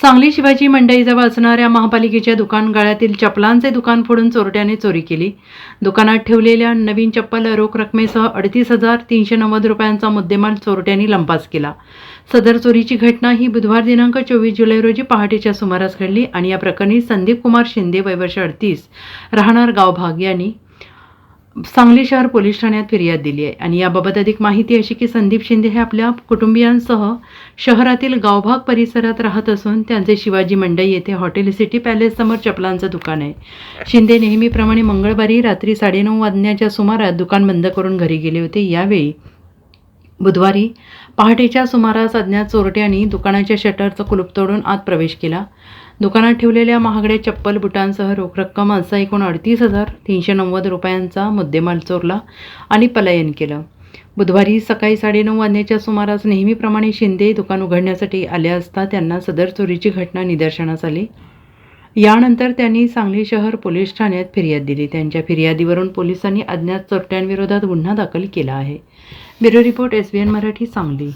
सांगली शिवाजी मंडईजवळ असणाऱ्या महापालिकेच्या दुकान गाळ्यातील चपलांचे दुकान फोडून चोरट्याने चोरी केली. दुकानात ठेवलेल्या नवीन चप्पल रोख रकमेसह अडतीस हजार तीनशे नव्वद रुपयांचा मुद्देमाल चोरट्यांनी लंपास केला. सदर चोरीची घटना ही बुधवार दिनांक चोवीस जुलै रोजी पहाटेच्या सुमारास घडली आणि या प्रकरणी संदीप कुमार शिंदे वयवर्ष अडतीस राहणार गावभाग यांनी सांगली शहर पोलीस ठाण्यात फिर्याद दिली आहे. आणि याबाबत अधिक माहिती अशी की संदीप शिंदे हे आपल्या कुटुंबियांसह शहरातील गावभाग परिसरात राहत असून त्यांचे शिवाजी मंडई येथे हॉटेल सिटी पॅलेस समोर चपलांचं दुकान आहे. शिंदे नेहमीप्रमाणे मंगळवारी रात्री साडेनऊ वाजण्याच्या सुमारास दुकान बंद करून घरी गेले होते. यावेळी बुधवारी पहाटेच्या सुमारास अज्ञात चोरट्यांनी दुकानाच्या शटरचं कुलूप तोडून आत प्रवेश केला. दुकानात ठेवलेल्या महागड्या चप्पल बुटांसह रोख रक्कम असा एकूण अडतीस हजार तीनशे नव्वद रुपयांचा मुद्देमाल चोरला आणि पलायन केलं. बुधवारी सकाळी साडेनऊ वाजण्याच्या सुमारास नेहमीप्रमाणे शिंदे दुकान उघडण्यासाठी आले असता त्यांना सदर चोरीची घटना निदर्शनास आली. यानंतर त्यांनी सांगली शहर पोलीस ठाण्यात फिर्याद दिली. त्यांच्या फिर्यादीवरून पोलिसांनी अज्ञात चोरट्यांविरोधात गुन्हा दाखल केला आहे. Bureau report S B N Marathi Sangli.